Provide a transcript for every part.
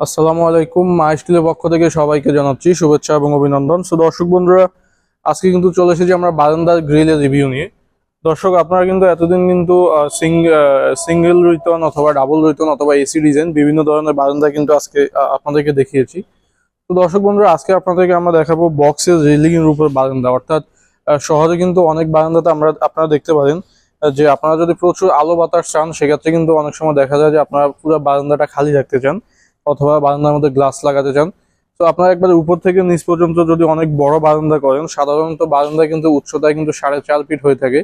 আসসালামু আলাইকুম, মা স্টিলের পক্ষ থেকে সবাইকে জানাচ্ছি শুভেচ্ছা এবং অভিনন্দন। সো দর্শক বন্ধুরা, আজকে কিন্তু চলে এসেছি আমরা বারান্দার গ্রিলের রিভিউ নিয়ে। দর্শক, আপনারা কিন্তু এতদিন কিন্তু সিঙ্গেল রিটন অথবা ডাবল রিটন অথবা এসি ডিজাইন বিভিন্ন ধরনের বারান্দা কিন্তু আজকে আপনাদেরকে দেখিয়েছি। তো দর্শক বন্ধুরা, আজকে আপনাদেরকে আমরা দেখাবো বক্সের রেলিং এর উপর বারান্দা। অর্থাৎ শহরে কিন্তু অনেক বারান্দাতে আমরা, আপনারা দেখতে পারেন যে আপনারা যদি প্রচুর আলো বাতাস চান, সেক্ষেত্রে কিন্তু অনেক সময় দেখা যায় যে আপনারা পুরো বারান্দাটা খালি রাখতে চান। অথবা বারান্দার মধ্যে গ্লাস লাগাতে চান। তো আপনারা একবার উপর থেকে নিচ পর্যন্ত যদি অনেক বড় বারান্দা করেন, সাধারণত বারান্দা কিন্তু উচ্চতায় কিন্তু সাড়ে চার ফিট হয়ে থাকে।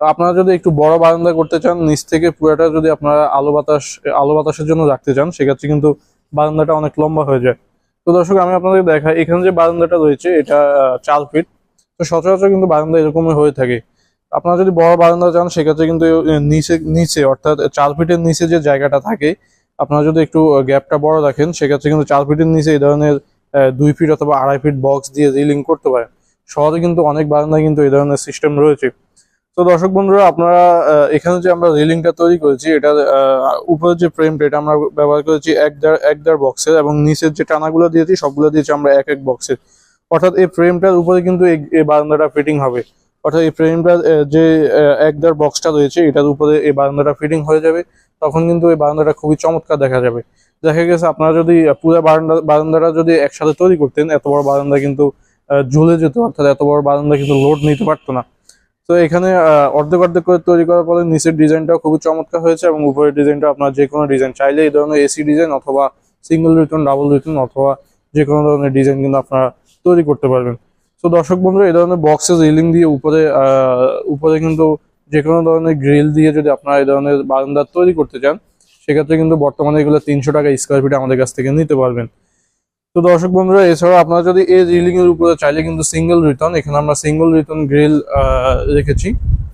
তো আপনারা যদি একটু বড় বারান্দা করতে চান, নিচ থেকে পুরোটা যদি আপনারা আলো বাতাস, আলো বাতাসের জন্য রাখতে চান, সেক্ষেত্রে কিন্তু বারান্দাটা অনেক লম্বা হয়ে যায়। তো দর্শক, আমি আপনাদের দেখাই এখানে যে বারান্দাটা রয়েছে, এটা চার ফিট তো সচরাচর কিন্তু বারান্দা এরকমই হয়ে থাকে। আপনারা যদি বড় বারান্দা চান, সেক্ষেত্রে কিন্তু নিচে নিচে, অর্থাৎ চার ফিটের নিচে যে জায়গাটা থাকে আপনারা যদি একটু গ্যাপটা বড় রাখেন সেক্ষেত্রে কিন্তু চার ফিটের নিচে এই ধরনের দুই ফিট অথবা আড়াই ফিট বক্স দিয়ে রিলিং করতে পারেন। শহরে কিন্তু অনেক বারান্দায় কিন্তু এই ধরনের সিস্টেম রয়েছে। তো দর্শক বন্ধুরা, আপনারা এখানে যে আমরা রিলিংটা তৈরি করেছি এটা উপরের যে ফ্রেমটা এটা আমরা ব্যবহার করেছি, এক দেড় এক দেড় বক্সের এবং নিচের যে টানাগুলো দিয়েছি, সবগুলো দিয়েছি আমরা এক এক বক্সের অর্থাৎ এই ফ্রেমটার উপরে কিন্তু এই বারান্দাটা ফিটিং হবে। অর্থাৎ এই ফ্রেমটার যে আহ, এক দেড় বক্সটা রয়েছে এটার উপরে এই বারান্দাটা ফিটিং হয়ে যাবে তখন কিন্তু এই বারান্দাটা খুবই চমৎকার দেখা যাবে। দেখা গেছে আপনারা যদি পুরো বারান্দা বারান্দাটা যদি একসাথে তৈরি করতেন এত বড় বারান্দা কিন্তু ঝুলে যেত অর্থাৎ এত বড় বারান্দা কিন্তু লোড নিতে পারতো না। তো এখানে অর্ধেক অর্ধেক করে তৈরি করার পরে নিচের ডিজাইনটাও খুবই চমৎকার হয়েছে এবং উপরের ডিজাইনটা আপনার যে কোনো ডিজাইন চাইলে এই ধরনের এসি ডিজাইন অথবা সিঙ্গেল রিটার্ন ডাবল রিটার্ন অথবা যে কোনো ধরনের ডিজাইন কিন্তু আপনারা তৈরি করতে পারবেন। তো দর্শক বন্ধুরা, এই ধরনের বক্সের রিলিং দিয়ে উপরে উপরে কিন্তু যে কোনো ধরনের গ্রিল দিয়ে যদি আপনারা এই ধরনের বারান্দা তৈরি করতে চান, সেক্ষেত্রে কিন্তু বর্তমানে এগুলো তিনশো টাকা স্কোয়ার ফিট আমাদের কাছ থেকে নিতে পারবেন। তো দর্শক বন্ধুরা এছাড়া আপনারা যদি এই রিলিং এর উপরে চাইলে কিন্তু সিঙ্গেল রিটার্ন এখানে আমরা সিঙ্গেল রিটার্ন গ্রিল রেখেছি।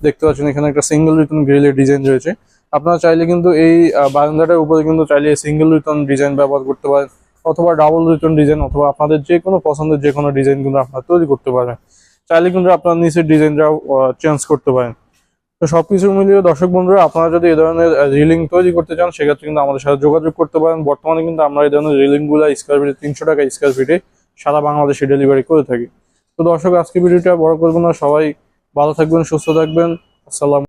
দেখতে পাচ্ছেন এখানে একটা সিঙ্গেল রিটার্ন গ্রিলের ডিজাইন রয়েছে। আপনারা চাইলে কিন্তু এই বারান্দাটার উপরে কিন্তু চাইলে সিঙ্গেল রিটার্ন ডিজাইন ব্যবহার করতে পারেন। অথবা ডাবল রিটার্ন ডিজাইন অথবা আপনাদের যে কোনো পছন্দের যে কোনো ডিজাইন কিন্তু আপনারা তৈরি করতে পারেন চাইলে কিন্তু আপনার নিচের ডিজাইনটাও চেঞ্জ করতে পারেন। তো সবকিছু মিলিয়ে দর্শক বন্ধুরা, আপনারা যদি এই ধরনের রিলিং তৈরি করতে চান, সেক্ষেত্রে কিন্তু আমাদের সাথে যোগাযোগ করতে পারেন। বর্তমানে কিন্তু আমরা এই ধরনের রিলিংগুলা স্কোয়ার ফিটে তিনশো টাকা স্কোয়ার ফিটে সারা বাংলাদেশে ডেলিভারি করে থাকি। তো দর্শক, আজকে ভিডিওটা বড় করব না। সবাই ভালো থাকবেন, সুস্থ থাকবেন। আসসালাম